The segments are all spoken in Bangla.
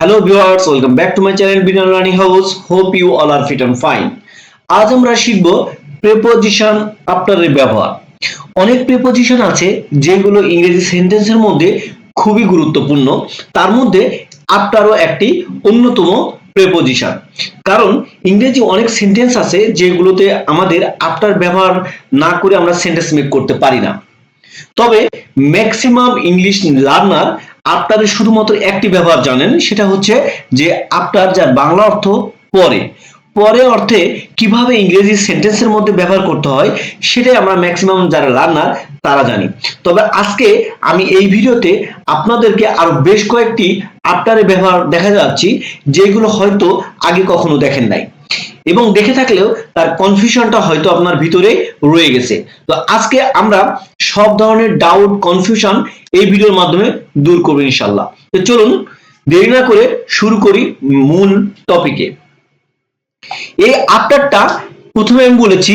Hello viewers welcome back to my channel Binal Rani house hope you all are fit and fine আজ আমরা শিখব প্রেপোজিশন আফটারের ব্যবহার। অনেক প্রেপোজিশন আছে যেগুলো ইংরেজি সেন্টেন্সের মধ্যে খুবই গুরুত্বপূর্ণ। তার মধ্যে আফটারও একটি অন্যতম প্রেপোজিশন কারণ ইংরেজি অনেক সেন্টেন্স আছে যেগুলোতে আমাদের আফটার ব্যবহার না করে আমরা সেন্টেন্স মেক করতে পারি না। তবে ম্যাক্সিমাম ইংলিশ লার্নার আফটারের শুধুমাত্র একটি ব্যবহার জানেন, সেটা হচ্ছে যে আফটার যার বাংলা অর্থ পরে। পরে অর্থে কীভাবে ইংরেজি সেন্টেন্সের মধ্যে ব্যবহার করতে হয়, সেটাই আমরা ম্যাক্সিমাম যারা লার্নার তারা জানি। তবে আজকে আমি এই ভিডিওতে আপনাদেরকে আরও বেশ কয়েকটি আফটারের ব্যবহার দেখা যাচ্ছি, যেগুলো হয়তো আগে কখনো দেখেন নাই। এবং দেখে থাকলেও তার কনফিউশনটা হয়তো আপনার ভিতরে রয়ে গেছে। তো আজকে আমরা সব ধরনের ডাউট কনফিউশন এই ভিডিওর মাধ্যমে দূর করব ইনশাল্লাহ তো চলুন, দেরি না করে শুরু করি মূল টপিকে এই আফটারটা প্রথমে আমি বলেছি,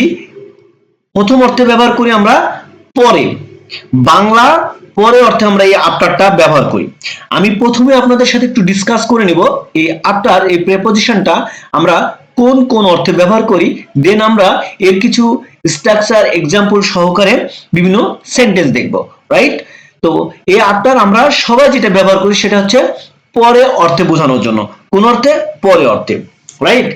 প্রথম অর্থে ব্যবহার করি আমরা পরে। বাংলা পরে অর্থে আমরা এই আফটারটা ব্যবহার করি। আমি প্রথমে আপনাদের সাথে একটু ডিসকাস করে নিব, এই আফটার এই প্রেপোজিশনটা আমরা কোন কোন অর্থে ব্যবহার করি দেন আমরা এর কিছু স্ট্রাকচার এক্সাম্পল সহকারে বিভিন্ন সেন্টেন্স দেখব রাইট তো এই আফটার আমরা সবাই যেটা ব্যবহার করি সেটা হচ্ছে পরে অর্থে বোঝানোর জন্য। কোন অর্থে? পরে অর্থে রাইট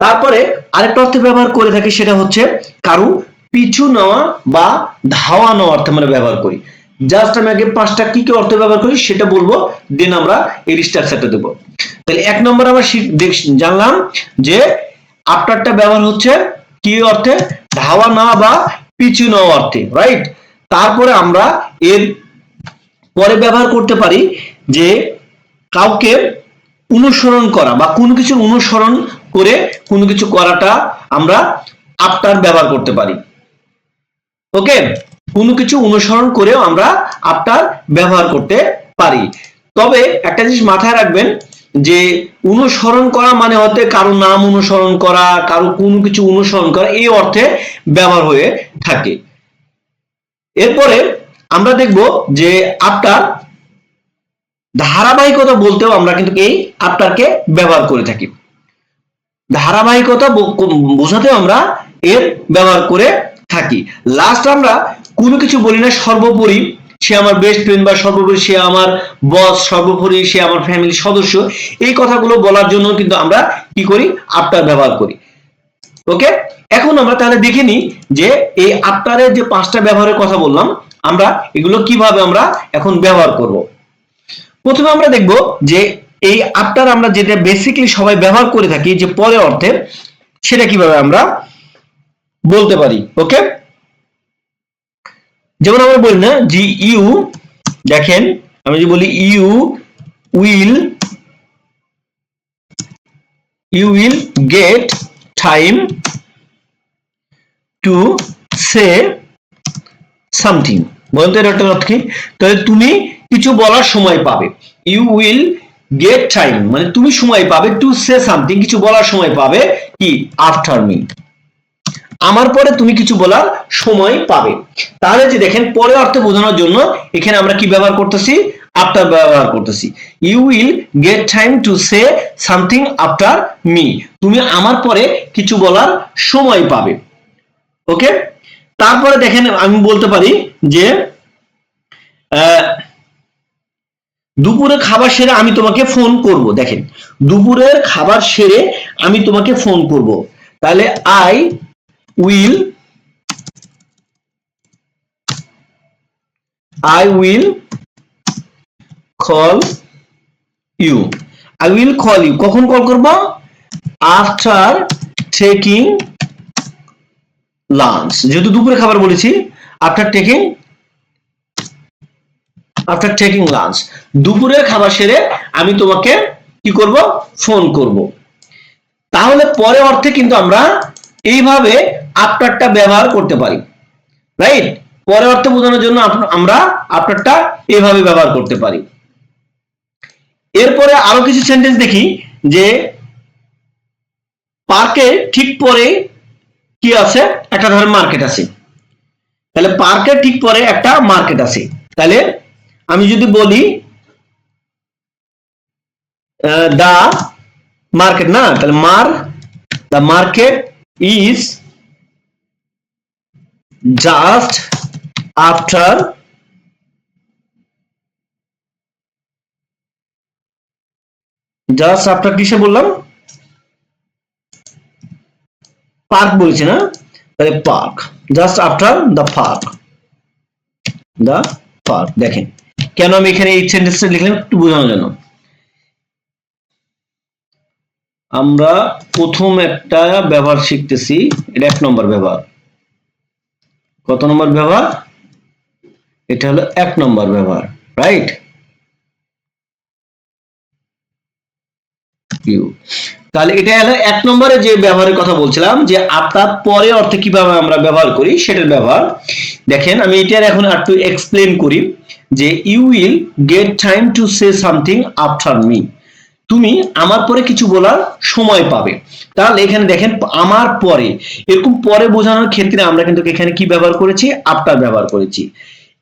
তারপরে আরেকটা অর্থে ব্যবহার করে থাকি সেটা হচ্ছে কারু পিছু নেওয়া বা ধাওয়ানো অর্থে আমরা ব্যবহার করি। জাস্ট আমি আগে পাঁচটা কি কি অর্থে ব্যবহার করি সেটা বলব দেন আমরা এই স্ট্রাকচারটা দেবো। তাহলে এক নম্বর আমরা জানলাম যে আফটারটা ব্যবহার হচ্ছে কি অর্থে? ধাওয়া নেওয়া বা পিছু নেওয়া অর্থে রাইট তারপরে আমরা এর পরে ব্যবহার করতে পারি যে কাউকে অনুসরণ করা বা কোনো কিছু অনুসরণ করে কোনো কিছু করাটা আমরা আফটার ব্যবহার করতে পারি। ওকে কোনো কিছু অনুসরণ করেও আমরা আফটার ব্যবহার করতে পারি। তবে একটা জিনিস মাথায় রাখবেন যে অনুসরণ করা মানে হতে কারও নাম অনুসরণ করা, কারও কোনো কিছু অনুসরণ করা, এই অর্থে ব্যবহার হয়ে থাকে। এরপরে আমরা দেখব যে আফটার ধারাবাহিকতা বলতেও আমরা কিন্তু এই আফটারকে ব্যবহার করে থাকি। ধারাবাহিকতা বোঝাতেও আমরা এর ব্যবহার করে থাকি। লাস্ট আমরা কোনো কিছু বলি না, সর্বোপরি সে আমার বেস্ট ফ্রেন্ড বা সর্বোপরি সে আমার বস সর্বোপরি সে আমার ফ্যামিলির সদস্য, এই কথাগুলো বলার জন্য কিন্তু আমরা কি করি? আফটার ব্যবহার করি। ওকে এখন আমরা তাহলে দেখে নিই যে এই আফটারের যে পাঁচটা ব্যবহারের কথা বললাম, আমরা এগুলো কীভাবে আমরা এখন ব্যবহার করব। প্রথমে আমরা দেখব যে এই আফটার আমরা যেটা বেসিক্যালি সবাই ব্যবহার করে থাকি, যে পরে অর্থে সেটা কীভাবে আমরা বলতে পারি। ওকে যেমন আমরা বলি না জি ইউ, দেখেন, আমি যদি বলি you will you will get time to say something. বলতে এর একটা অর্থ কি? তাহলে তুমি কিছু বলার সময় পাবে। ইউ উইল গেট টাইম মানে তুমি সময় পাবে টু সে সামথিং, কিছু বলার সময় পাবে কি? After me. আমার পরে তুমি কিছু বলার সময় পাবে। তাহলে যে দেখেন পরে অর্থ বোঝানোর জন্য এখানে আমরা কি ব্যবহার করতেছি? আফটার ব্যবহার করতেছি। You will get time to say something after me তুমি আমার পরে কিছু বলার সময় পাবে। ওকে তারপরে দেখেন, আমি বলতে পারি যে দুপুরে খাবার সেরে আমি তোমাকে ফোন করব। দেখেন, দুপুরের খাবার সেরে আমি তোমাকে ফোন করব। তাহলে I will I will call you I will call you কখন কল করব? আফটার টেকিং লাঞ্চ যেহেতু দুপুরে খাবার বলেছি after taking after taking lunch দুপুরের খাবার সেরে আমি তোমাকে কি করব? ফোন করব। তাহলে পরে অর্থে কিন্তু আমরা এইভাবে আফটারটা ব্যবহার করতে পারি রাইট পরে অর্থে বোঝানোর জন্য আমরা আফটারটা এইভাবে ব্যবহার করতে পারি। এরপরে আরও কিছু সেন্টেন্স দেখি যে পার্কে ঠিক পরে কি আছে? একটা ধরেন মার্কেট আছে। তাহলে পার্কের ঠিক পরে একটা মার্কেট আছে। তাহলে আমি যদি বলি দা মার্কেট না, তাহলে মার the market is just after just after কিসে বললাম? পার্ক বলছি না? তাহলে park. Just after the park the park দেখেন। কেন আমি এখানে এই সেন্টেন্সটা লিখলাম একটু বোঝানোর জন্য। আমরা প্রথম একটা ব্যবহার শিখতেছি। এটা এক নম্বর ব্যবহার। কত নম্বর ব্যবহার? এটা হলো এক নম্বর ব্যবহার রাইট তাহলে এটা হলো এক নম্বরে যে ব্যবহারের কথা বলছিলাম, যে আপনার পরে অর্থে কীভাবে আমরা ব্যবহার করি সেটার ব্যবহার। দেখেন, আমি এটার এখন একটু এক্সপ্লেন করি, যে you will get time to say something after me তুমি আমার পরে কিছু বলার সময় পাবে। তাহলে এখানে দেখেন আমার পরে। এরকম পরে বোঝানোর ক্ষেত্রে আমরা কিন্তু এখানে কি ব্যবহার করেছি? আফটার ব্যবহার করেছি।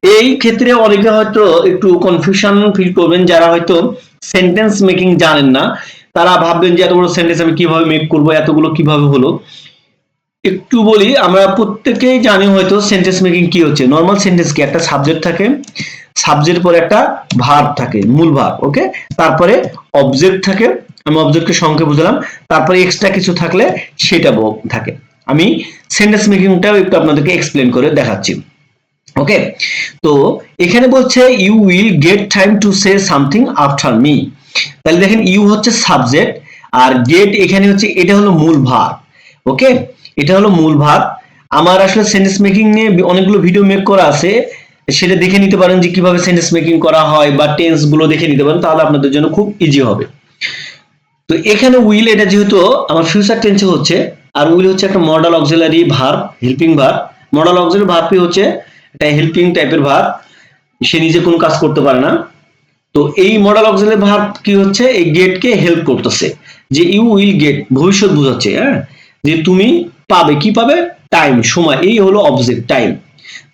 এই ক্ষেত্রে অনেকে হয়তো একটু কনফিউশন ফিল করবেন, যারা হয়তো সেন্টেন্স মেকিং জানেন না, তারা ভাববেন যে এত বড় সেন্টেন্স আমি কীভাবে মেক করব, এতগুলো কীভাবে হলো? একটু বলি, আমরা প্রত্যেকেই জানি হয়তো সেন্টেন্স মেকিং কি হচ্ছে। নর্মাল সেন্টেন্স কি? একটা সাবজেক্ট থাকে। সাবজেক্ট পরে একটা ভার্ব থাকে, মূল ভার্ব ওকে তারপরে অবজেক্ট থাকে, আমি অবজেক্টের সংখ্যা বুঝলাম, তারপরে এক্সট্রা কিছু থাকলে সেটা থাকে। আমি সেন্টেন্স মেকিংটাও একটু আপনাদেরকে এক্সপ্লেন করে দেখাচ্ছি ওকে তো এখানে বলছে you will get time to say something after me তাহলে দেখেন ইউ হচ্ছে সাবজেক্ট আর গেট এখানে হচ্ছে, এটা হলো মূল ভার ওকে এটা হলো মূল ভার আমার আসলে সেন্টেন্স মেকিং নিয়ে অনেকগুলো ভিডিও মেক করা আছে সেটা দেখে নিতে পারেন যে কীভাবে সেন্টেন্স মেকিং করা হয় বা টেন্সগুলো দেখে নিতে পারেন, তাহলে আপনাদের জন্য খুব ইজি হবে। তো এখানে উইল এটা যেহেতু আমার ফিউচার টেন্সে হচ্ছে, আর উইল হচ্ছে একটা modal auxiliary verb helping verb modal auxiliary ভার্বই হচ্ছে? একটা হেল্পিং টাইপের ভার্ব সে নিজে কোনো কাজ করতে পারে না। তো এই মডেল অক্সিলারি ভার্ব কি হচ্ছে? এই গেটকে হেল্প করতেছে, যে ইউ উইল গেট ভবিষ্যৎ বোঝাচ্ছে হ্যাঁ? যে তুমি পাবে, কি পাবে? টাইম সময়, এই হলো অবজেক্ট টাইম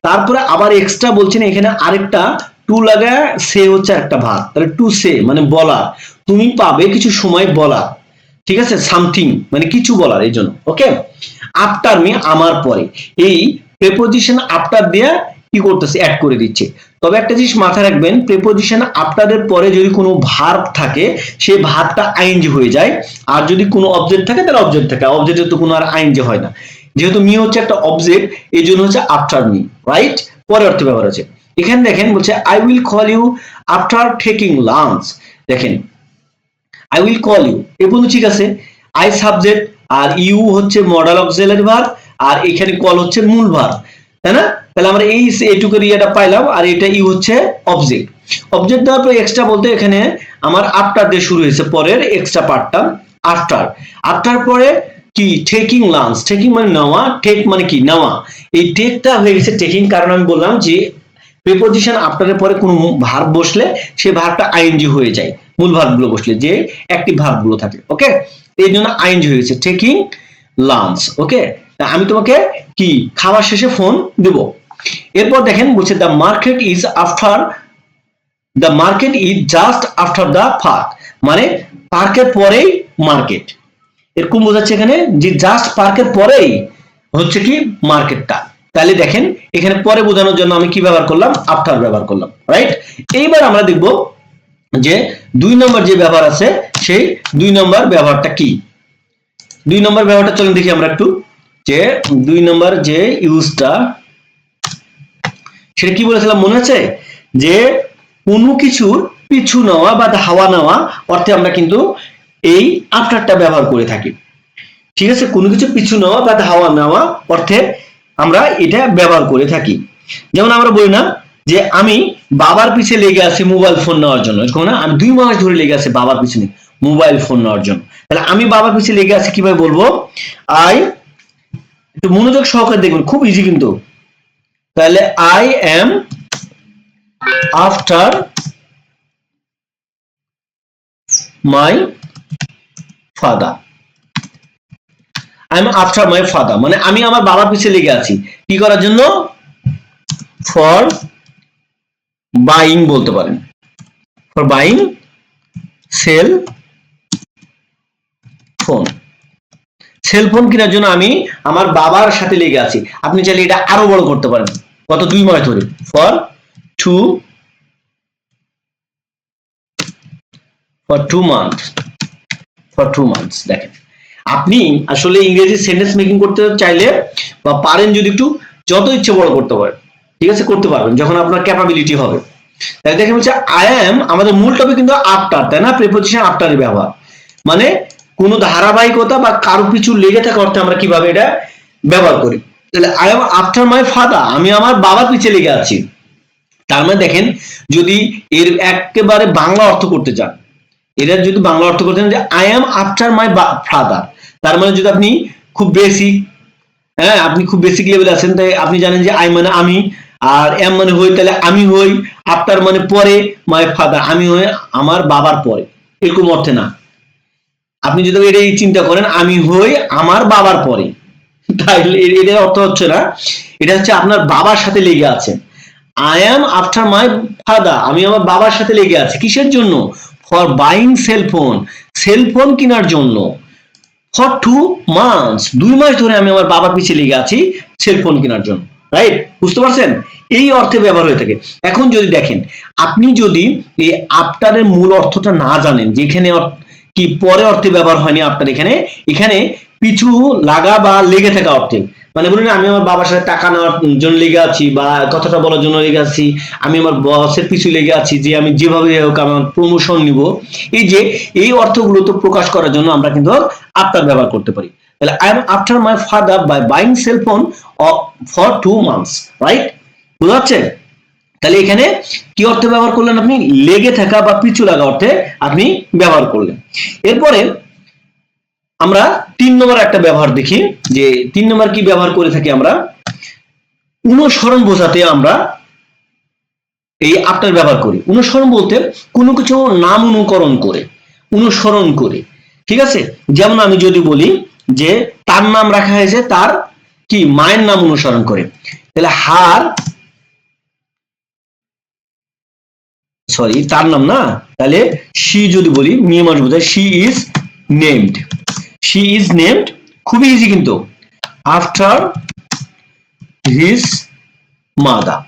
তারপরে আবার এক্সট্রা বলছেন এখানে আরেকটা টু লাগা সে হচ্ছে একটা ভাগ। তাহলে টু সে মানে বলা। তুমি পাবে কিছু সময় বলা। ঠিক আছে? সামথিং মানে কিছু বলার এই জন্য। ওকে? আফটার মি আমার পরে। এই প্রেপোজিশন আফটার দিয়ে কি করতেছে? অ্যাড করে দিচ্ছে। তবে একটা জিনিস মাথায় রাখবেন প্রেপোজিশন আফটারের পরে যদি কোনো ভার্ব থাকে সেই ভার্বটা আইনজি হয়ে যায়। আর যদি কোনো অবজেক্ট থাকে, তাহলে অবজেক্ট থাকে। অবজেক্টের তো কোনো আর আইনজি হয় না। যেহেতু মি হচ্ছে একটা অবজেক্ট এই জন্য হচ্ছে আফটার মি রাইট পরে অর্থে ব্যবহার আছে। এখানে দেখেন বলছে I will call you after taking lunch দেখেন আই উইল কল ইউ এ পর্যন্ত ঠিক আছে। আই সাবজেক্ট আর ইউ হচ্ছে মডেল অক্সিলারি ভার্ব আর এখানে কল হচ্ছে মূল ভার্ব তাই না? তাহলে আমরা এই এটুকুর ইয়েটা পাইলাম, আর এটা ইউ হচ্ছে অবজেক্ট অবজেক্ট দেওয়ার পর এক্সট্রা বলতে এখানে আমার আফটার দিয়ে শুরু হয়েছে, পরের এক্সট্রা পার্টটা আফটার আফটার পরে কি? টেকিং লাঞ্চ টেকিং মানে নেওয়া টেক মানে কি? নেওয়া। এই টেকটা হয়ে গেছে টেকিং কারণ আমি বললাম যে প্রিপোজিশন আফটারের পরে কোনো ভার্ব বসলে সেই ভার্বটা আইএনজি হয়ে যায়। মূল ভার্বগুলো বসলে যে অ্যাক্টিভ ভার্বগুলো থাকে ওকে এই জন্য আইএনজি হয়ে গেছে টেকিং লাঞ্চ ওকে আমি তোমাকে কি? খাওয়ার শেষে ফোন দেব। এরপর দেখেন বলছে the market is after the market is just after the park মানে পার্কের পরেই মার্কেট এরকম বোঝাচ্ছে এখানে যে জাস্ট পার্কের পরেই হচ্ছে কি মার্কেটটা তাহলে দেখেন, এখানে পরে বোঝানোর জন্য আমি কি ব্যবহার করলাম? আফটার ব্যবহার করলাম রাইট এইবার আমরা দেখব যে দুই নম্বর যে ব্যবহার আছে, সেই দুই নম্বর ব্যবহারটা কি? দুই নম্বর ব্যবহারটা চলুন দেখি আমরা একটু। যে দুই নম্বর যে ইউজটা সেটা কি বলেছিলাম মনে আছে? যে কোনো কিছুর পিছু নেওয়া বা হাওয়া নেওয়া অর্থে আমরা কিন্তু এই আফটারটা ব্যবহার করে থাকি। ঠিক আছে, কোনো কিছু পিছু নেওয়া বা হাওয়া নেওয়া অর্থে আমরা এটা ব্যবহার করে থাকি। যেমন আমরা বলি না যে আমি বাবার পিছে লেগে আছি মোবাইল ফোন নেওয়ার জন্য। না, আমি দুই মাস ধরে লেগে আছি বাবার পিছনে মোবাইল ফোন নেওয়ার জন্য। তাহলে আমি বাবার পিছে লেগে আছি কীভাবে বলব? আই একটু মনোযোগ সহকারে দেখবেন, খুব ইজি কিন্তু। তাহলে I am after my father I am after my father মানে আমি আমার বাবার পিছে লেগে আছি। কি করার জন্য? ফর বাইং বলতে পারেন। For buying cell phone cell phone কেনার জন্য আমি আমার বাবার সাথে লেগে আছি। আপনি চাইলে এটা আরও বড় করতে পারেন। কত দুই মাস ধরে। For two for two month for two months দেখেন। আপনি আসলে ইংরেজি সেন্টেন্স মেকিং করতে চাইলে বা পারেন যদি একটু, যত ইচ্ছে বড় করতে পারেন। ঠিক আছে? করতে পারবেন, যখন আপনার ক্যাপাবিলিটি হবে। তাই দেখেন হচ্ছে আই এম আমাদের মূল টপিক কিন্তু আফটার তাই না? প্রিপোজিশন আফটারের ব্যবহার। মানে কোনো ধারাবাহিকতা বা কারও পিছু লেগে থাকা অর্থে আমরা কীভাবে এটা ব্যবহার করি? তাহলে I am after my father আমি আমার বাবার পিছে লেগে আছি। তার মানে দেখেন, যদি এর একেবারে বাংলা অর্থ করতে চান এটা যদি বাংলা অর্থ করতে চান যে I am after my father তার মানে যদি আপনি খুব বেসিক হ্যাঁ আপনি খুব বেসিক লেভেলে আছেন, তাই আপনি জানেন যে আই মানে আমি আর এম মানে হই তাহলে আমি হই আফটার মানে পরে মাই ফাদার আমি হই, আমার বাবার পরে এরকম অর্থে না। আপনি যদি এটাই চিন্তা করেন, আমি হই, আমার বাবার পরে তাইলে এ- এটার অর্থ হচ্ছে না, এটা হচ্ছে আপনার বাবার সাথে লেগে আছেন। I am after my father আমি আমার বাবার সাথে লেগে আছি, কিসের জন্য? ফর বাইং সেলফোন সেলফোন কেনার জন্য। ফর টু মান্থস দুই মাস ধরে আমি আমার বাবার পিছিয়ে লেগে আছি সেলফোন কেনার জন্য রাইট বুঝতে পারছেন? এই অর্থে ব্যবহার হয়ে থাকে। এখন যদি দেখেন, আপনি যদি এই আফটারের মূল অর্থটা না জানেন, যেখানে কি পরে অর্থে ব্যবহার হয়নি আপনার এখানে এখানে পিছু লাগা বা লেগে থাকা অর্থে মানে বলুন আমি আমার বাবার সাথে টাকা নেওয়ার জন্য লেগে আছি বা কথাটা বলার জন্য লেগে আছি, আমি আমার বসের পিছু লেগে আছি যে আমি যেভাবে হোক আমার প্রমোশন নিব। এই যে, এই অর্থগুলো তো প্রকাশ করার জন্য আমরা কিন্তু আফটার ব্যবহার করতে পারি। তাহলে I am after my father by buying cell phone for two months right বুঝা যাচ্ছে তাহলে এখানে কি অর্থে ব্যবহার করলেন আপনি? লেগে থাকা বা পিছু লাগা অর্থে আপনি ব্যবহার করলেন। এরপরে আমরা তিন নম্বর একটা ব্যবহার দেখি, যে তিন নম্বর কি ব্যবহার করে থাকি আমরা? অনুসরণ বোঝাতে আমরা এই আফটার ব্যবহার করি। অনুসরণ বলতে কোনো কিছু নাম অনুকরণ করে, অনুসরণ করে। ঠিক আছে? যেমন আমি যদি বলি যে তার নাম রাখা হয়েছে তার কি? মায়ের নাম অনুসরণ করে। তাহলে হার সরি তার নাম না? তাহলে শি যদি বলি, মেয়ে মানুষ বোঝায় she is named she is named খুবই ইজি কিন্তু after his mother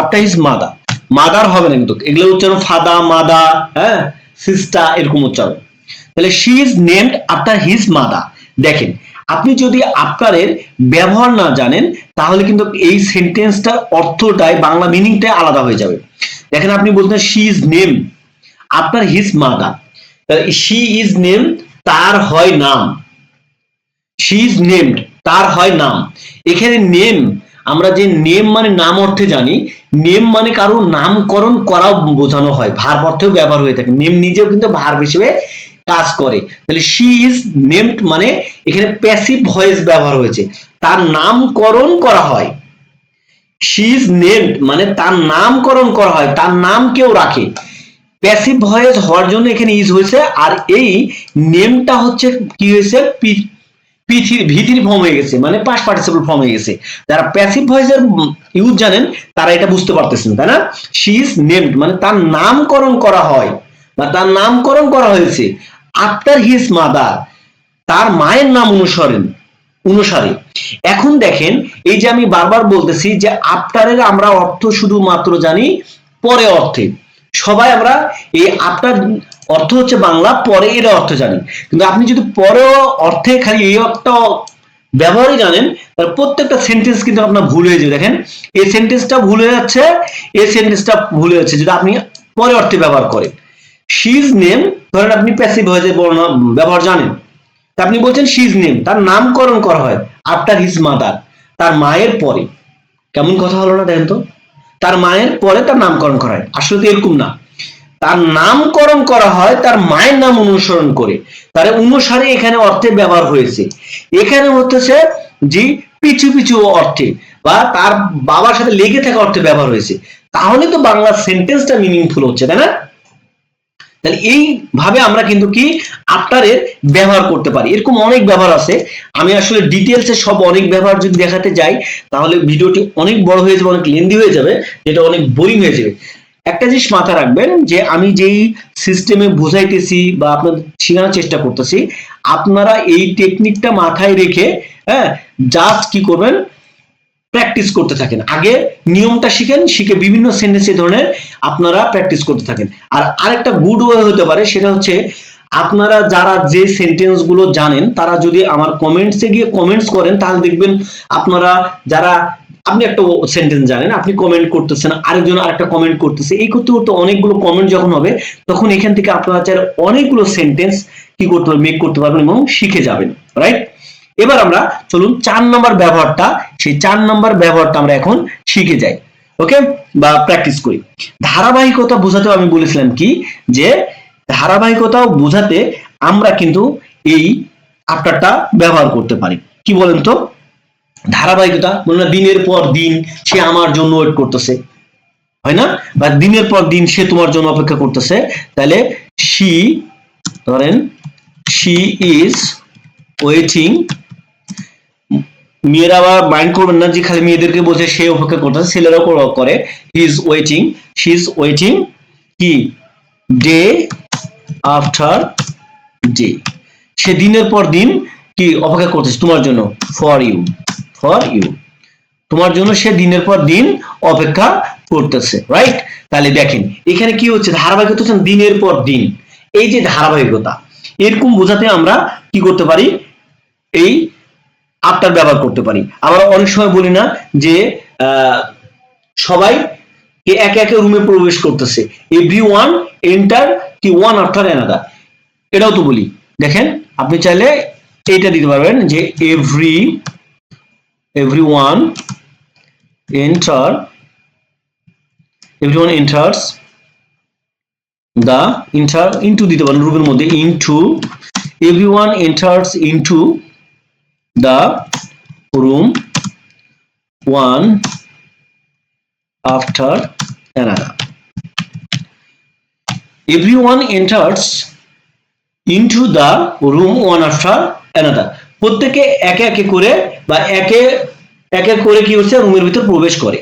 after his mother mother হবে না কিন্তু এগুলো উচ্চারণ ফাদা মাদা হ্যাঁ সিস্টার এরকম উচ্চারণ। তাহলে she is named after his mother দেখেন, আপনি যদি আফটারের ব্যবহার না জানেন, তাহলে কিন্তু এই সেন্টেন্সটার অর্থটাই বাংলা মিনিংটাই আলাদা হয়ে যাবে। দেখেন আপনি বলতেন she is name after his mother she is name তার হয় নাম। শি ইজ নেমড তার হয় নাম। এখানে নেম আমরা যে নেম মানে নাম অর্থে জানি নেম মানে কারও নামকরণ করাও বোঝানো হয় ভার অর্থেও ব্যবহার হয়ে থাকে। নেম নিজেও কিন্তু ভার হিসেবে কাজ করে। তাহলে শি ইজ নেমড মানে এখানে প্যাসিভ ভয়েস ব্যবহার হয়েছে। তার নামকরণ করা হয়। শি ইজ নেমড মানে তার নামকরণ করা হয়, তার নাম কেউ রাখে। প্যাসিভ ভয়েস হওয়ার জন্য এখানে ইউজ হয়েছে, আর এই নেমটা হচ্ছে কি হয়েছে? পিথির ভিতির ফর্ম হয়ে গেছে মানে পাস পার্টিসিপল ফর্ম হয়ে গেছে। যারা প্যাসিভ ভয়েসের ইউজ জানেন, তারা এটা বুঝতে পারতেছেন, তাই না? শি ইজ নেমড মানে তার নামকরণ করা হয়, বা তার নামকরণ করা হয়েছে আফটার হিজ মাদার তার মায়ের নাম অনুসরণ, অনুসারে। এখন দেখেন, এই যে আমি বারবার বলতেছি যে আফটারের আমরা অর্থ শুধুমাত্র জানি পরে অর্থে। সবাই আমরা এই আফটার অর্থ হচ্ছে বাংলা, পরে এর অর্থ জানি। কিন্তু আপনি যদি পরে অর্থে খালি এই অর্থ ব্যবহারই জানেন, তাহলে প্রত্যেকটা সেন্টেন্স কিন্তু আপনার ভুল হয়ে যাবে। দেখেন, এই সেন্টেন্সটা ভুল হয়ে যাচ্ছে, এই সেন্টেন্সটা ভুল হয়ে যাচ্ছে। যদি আপনি পরে অর্থে ব্যবহার করেন শিজ নেম ধরেন আপনি প্যাসিভ হয়ে ব্যবহার জানেন। আপনি বলছেন শিজ নেম তার নামকরণ করা হয় আফটার হিজ মাদার তার মায়ের পরে। কেমন কথা হলো না দেখেন তো? তার মায়ের পরে তার নামকরণ করা হয়। আসলে তো এরকম না। তার নামকরণ করা হয় তার মায়ের নাম অনুসরণ করে। তার অনুসারে এখানে অর্থে ব্যবহার হয়েছে। এখানে হচ্ছে যে পিছু পিছু অর্থে বা তার বাবার সাথে লেগে থাকা অর্থে ব্যবহার হয়েছে। তাহলে তো বাংলা সেন্টেন্সটা মিনিংফুল হচ্ছে, তাই না? তাহলে এইভাবে আমরা কিন্তু কি আফটারের ব্যবহার করতে পারি। এরকম অনেক ব্যবহার আছে। আমি আসলে ডিটেলসে সব অনেক ব্যবহার যদি দেখাতে যাই, তাহলে ভিডিওটি অনেক বড় হয়ে যাবে, অনেক লেন্দি হয়ে যাবে, যেটা অনেক বোরিং হয়ে যাবে। একটা জিনিস মাথায় রাখবেন যে আমি যেই সিস্টেমে বোঝাইতেছি বা আপনাদের শেখানোর চেষ্টা করতেছি, আপনারা এই টেকনিকটা মাথায় রেখে হ্যাঁ জাস্ট কি করবেন প্র্যাকটিস করতে থাকেন। আগে নিয়মটা শিখেন, শিখে বিভিন্ন সেন্টেন্স এই ধরনের আপনারা প্র্যাকটিস করতে থাকেন। আর আরেকটা গুড ওয়ে হতে পারে, সেটা হচ্ছে আপনারা যারা যে সেন্টেন্সগুলো জানেন, তারা যদি আমার কমেন্টসে গিয়ে কমেন্টস করেন, তাহলে দেখবেন আপনারা যারা, আপনি একটা সেন্টেন্স জানেন, আপনি কমেন্ট করতেছেন, আরেকজন আরেকটা কমেন্ট করতেছে, এই করতে করতে অনেকগুলো কমেন্ট যখন হবে, তখন এখান থেকে আপনারা চাই অনেকগুলো সেন্টেন্স কি করতে পারবেন মেক করতে পারবেন এবং শিখে যাবেন রাইট এবার আমরা চলুন চার নম্বর ব্যবহারটা, সেই চার নম্বর ব্যবহারটা আমরা এখন শিখে যাই ওকে বা প্র্যাকটিস করি। ধারাবাহিকতা বোঝাতে আমি বলেছিলাম কি? যে ধারাবাহিকতা বোঝাতে আমরা কিন্তু এই আফটারটা ব্যবহার করতে পারি। কি বলেন তো? ধারাবাহিকতা বলে না, দিনের পর দিন সে আমার জন্য ওয়েট করতেছে। হয় না? বা দিনের পর দিন সে তোমার জন্য অপেক্ষা করতেছে। তাহলে শি ধরেন শি ইজ ওয়েটিং মেয়েরা আবার মাইন্ড করবেন না যে খালি মেয়েদেরকে বলছে সে অপেক্ষা করতেছে, ছেলেরাও করে- he is waiting she is waiting কি? ডে আফটার ডে সে দিনের পর দিন কি অপেক্ষা করতেছে তোমার জন্য? ফর ইউ ফর ইউ তোমার জন্য সে দিনের পর দিন অপেক্ষা করতেছে রাইট তাহলে দেখেন, এখানে কি হচ্ছে? ধারাবাহিকতা হচ্ছে দিনের পর দিন। এই যে ধারাবাহিকতা, এরকম বোঝাতে আমরা কি করতে পারি? এই আফটার ব্যবহার করতে পারি। আমরা অনেক সময় বলি না যে সবাই একে একে রুমে প্রবেশ করতেছে। এভরি ওয়ান এন্টার কি ওয়ান আফটার অ্যানাদার এটাও তো বলি। দেখেন, আপনি চাইলে এইটা দিতে পারবেন যে every every one enter every one enters the enter into দিতে পারেন রুমের মধ্যে into every one enters into the room one after another. Everyone enters into the room one after another. প্রত্যেকে একে একে করে বা একে একে করে কি হচ্ছে রুমের ভিতর প্রবেশ করে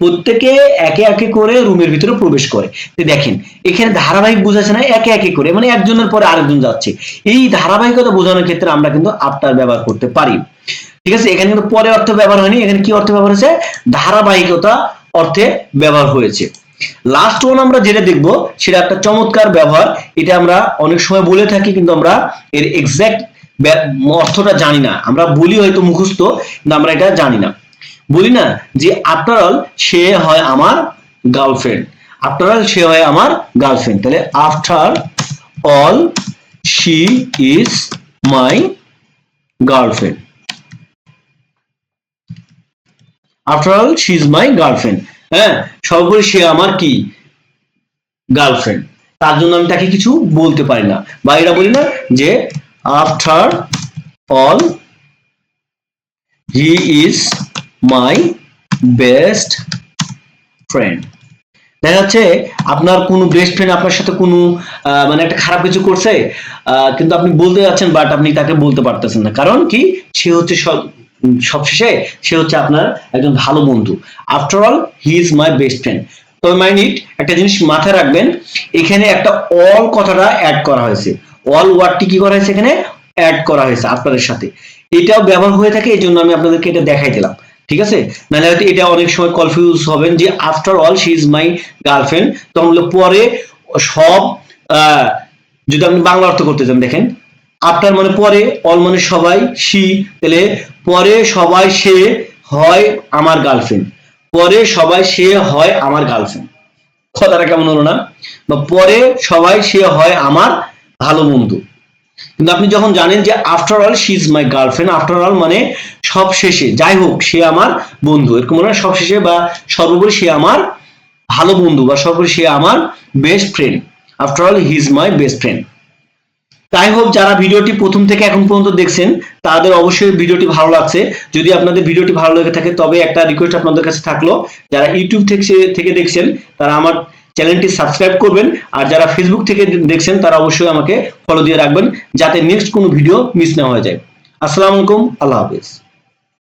প্রত্যেকে একে একে করে রুমের ভিতরে প্রবেশ করে। দেখেন, এখানে ধারাবাহিক বোঝাচ্ছে না, একে একে করে মানে একজনের পরে আরেকজন যাচ্ছে। এই ধারাবাহিকতা বোঝানোর ক্ষেত্রে আমরা কিন্তু আফটার ব্যবহার করতে পারি। ঠিক আছে? এখানে কিন্তু পরে অর্থ ব্যবহার হয়নি, এখানে কি অর্থ ব্যবহার হয়েছে? ধারাবাহিকতা অর্থে ব্যবহার হয়েছে। লাস্ট ওয়ান আমরা যেটা দেখব, সেটা একটা চমৎকার ব্যবহার। এটা আমরা অনেক সময় বলে থাকি, কিন্তু আমরা এর এক্সাক্ট অর্থটা জানি না। আমরা বলি হয়তো মুখস্থ, কিন্তু আমরা এটা জানি না। বলি না? যে আফটার অল সে হয় আমার গার্লফ্রেন্ড আফটার অল সে হয় আমার গার্লফ্রেন্ড তাহলে after all she is my girlfriend after all she is my girlfriend হ্যাঁ? সর্বোপরি সে আমার কি? গার্লফ্রেন্ড তার জন্য আমি তাকে কিছু বলতে পারি না। বা এরা বলি না যে after all he is my best friend. দেখা যাচ্ছে আপনার কোনো বেস্ট ফ্রেন্ড আপনার সাথে কোনো মানে একটা খারাপ কিছু করছে কিন্তু আপনি বলতে যাচ্ছেন, বাট আপনি তাকে বলতে পারতেছেন না। কারণ কি? সে হচ্ছে সবশেষে সে হচ্ছে আপনার একজন ভালো বন্ধু। After all he is my best friend তবে মাইন্ড ইট একটা জিনিস মাথায় রাখবেন, এখানে একটা অল কথাটা অ্যাড করা হয়েছে। অল ওয়ার্ডটি কি করা হয়েছে এখানে? অ্যাড করা হয়েছে আপনাদের সাথে। এটাও ব্যবহার হয়ে থাকে এই জন্য আমি আপনাদেরকে এটা দেখাই দিলাম। ঠিক আছে? নাহলে হয়তো এটা অনেক সময় কনফিউজ হবেন যে after all she is my girlfriend তখন পরে সব যদি আপনি বাংলা অর্থ করতে চান, দেখেন। আফটার মানে পরে অল মানে সবাই শি তাহলে পরে সবাই সে হয় আমার গার্লফ্রেন্ড পরে সবাই সে হয় আমার গার্লফ্রেন্ড কথাটা কেমন হলো না? বা পরে সবাই সে হয় আমার ভালো বন্ধু। কিন্তু আপনি যখন জানেন যে after all she is my girlfriend after all মানে সব শেষে, যাই হোক, সে আমার বন্ধু। এরকম হয় সব শেষে বা সর্বোপরি সে আমার ভালো বন্ধু বা সর্বোপরি সে আমার best friend after all he is my best friend তাই হোক, যারা ভিডিওটি প্রথম থেকে এখন পর্যন্ত দেখছেন, তাদের অবশ্যই ভিডিওটি ভালো লাগছে। যদি আপনাদের ভিডিওটি ভালো লেগে থাকে, তবে একটা রিকোয়েস্ট আপনাদের কাছে থাকল। যারা ইউটিউব থেকে থেকে দেখছেন, তারা আমার চ্যানেলটি সাবস্ক্রাইব করবেন। আর যারা ফেসবুক থেকে দেখছেন, তারা অবশ্যই আমাকে ফলো দিয়ে রাখবেন, যাতে নেক্সট কোনো ভিডিও মিস না হয়ে যায়। আসসালামু আলাইকুম, আল্লাহ হাফেজ।